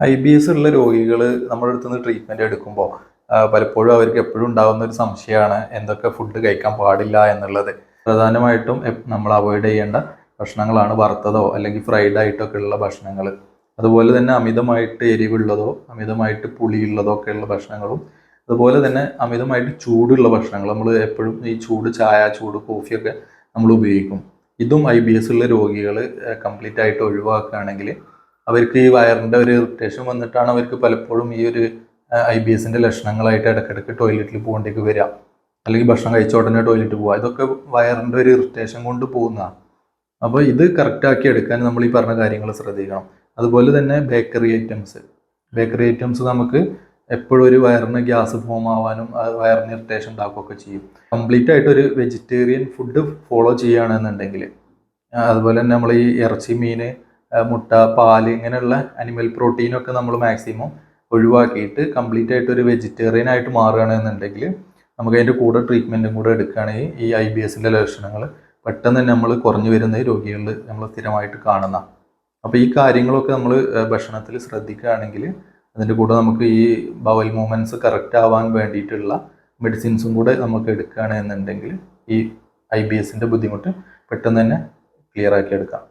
I B S ഉള്ള രോഗികൾ നമ്മുടെ അടുത്ത് നിന്ന് ട്രീറ്റ്മെന്റ് എടുക്കുമ്പോൾ പലപ്പോഴും അവർക്ക് എപ്പോഴും ഉണ്ടാകുന്ന ഒരു സംശയമാണ് എന്തൊക്കെ ഫുഡ് കഴിക്കാൻ പാടില്ല എന്നുള്ളത്. പ്രധാനമായിട്ടും നമ്മൾ അവോയ്ഡ് ചെയ്യേണ്ട ഭക്ഷണങ്ങളാണ് വറുത്തതോ അല്ലെങ്കിൽ ഫ്രൈഡ് ആയിട്ടൊക്കെ ഉള്ള ഭക്ഷണങ്ങൾ അതുപോലെ തന്നെ അമിതമായിട്ട് എരിവുള്ളതോ അമിതമായിട്ട് പുളിയുള്ളതോ ഒക്കെ ഉള്ള ഭക്ഷണങ്ങളും അതുപോലെ തന്നെ അമിതമായിട്ട് ചൂടുള്ള ഭക്ഷണങ്ങൾ നമ്മൾ എപ്പോഴും ഈ ചൂട് ചായ ചൂട് കോഫിയൊക്കെ നമ്മൾ ഉപയോഗിക്കും. ഇതും ഐ ബി എസ് ഉള്ള രോഗികൾ കംപ്ലീറ്റ് ആയിട്ട് ഒഴിവാക്കുകയാണെങ്കിൽ അവർക്ക് ഈ വയറിന്റെ ഒരു ഇറിറ്റേഷൻ വന്നിട്ടാണ് അവർക്ക് പലപ്പോഴും ഈ ഒരു ഐ ബി എസിന്റെ ലക്ഷണങ്ങളായിട്ട് ഇടയ്ക്കിടയ്ക്ക് ടോയ്ലറ്റിൽ പോകേണ്ടേക്ക് വരിക. അല്ലെങ്കിൽ ഭക്ഷണം കഴിച്ച ഉടനെ ടോയ്ലറ്റ് പോവുക. ഇതൊക്കെ വയറിന്റെ ഒരു ഇറിറ്റേഷൻ കൊണ്ട് പോകുന്നതാണ്. അപ്പോൾ ഇത് കറക്റ്റാക്കി എടുക്കാൻ നമ്മൾ ഈ പറഞ്ഞ കാര്യങ്ങൾ ശ്രദ്ധിക്കണം. അതുപോലെ തന്നെ ബേക്കറി ഐറ്റംസ് ബേക്കറി ഐറ്റംസ് നമുക്ക് എപ്പോഴും ഒരു വയറിന് ഗ്യാസ് ഫോം ആവാനും വയറിന് ഇറിറ്റേഷൻ ഉണ്ടാക്കുകയൊക്കെ ചെയ്യും. കംപ്ലീറ്റ് ആയിട്ട് ഒരു വെജിറ്റേറിയൻ ഫുഡ് ഫോളോ ചെയ്യുകയാണെന്നുണ്ടെങ്കിൽ അതുപോലെ തന്നെ നമ്മൾ ഈ ഇറച്ചി മീൻ മുട്ട പാൽ ഇങ്ങനെയുള്ള അനിമൽ പ്രോട്ടീനൊക്കെ നമ്മൾ മാക്സിമം ഒഴിവാക്കിയിട്ട് കംപ്ലീറ്റ് ആയിട്ട് ഒരു വെജിറ്റേറിയൻ ആയിട്ട് മാറുകയാണെന്നുണ്ടെങ്കിൽ നമുക്ക് അതിന്റെ കൂടെ ട്രീറ്റ്മെന്റും കൂടെ എടുക്കുകയാണെങ്കിൽ ഈ ഐ ബി എസിന്റെ ലക്ഷണങ്ങൾ പെട്ടെന്ന് തന്നെ നമ്മൾ കുറഞ്ഞു വരുന്ന രോഗികളിൽ നമ്മൾ സ്ഥിരമായിട്ട് കാണുന്ന. അപ്പോൾ ഈ കാര്യങ്ങളൊക്കെ നമ്മൾ ഭക്ഷണത്തിൽ ശ്രദ്ധിക്കുകയാണെങ്കിൽ അതിന്റെ കൂടെ നമുക്ക് ഈ ബവൽ മൂവ്മെന്റ്സ് കറക്റ്റ് ആവാൻ വേണ്ടിയിട്ടുള്ള മെഡിസിൻസും കൂടെ നമുക്ക് എടുക്കുകയാണെന്നുണ്ടെങ്കിൽ ഈ ഐ ബി എസിന്റെ ബുദ്ധിമുട്ട് പെട്ടെന്ന് തന്നെ ക്ലിയർ ആക്കി എടുക്കാം.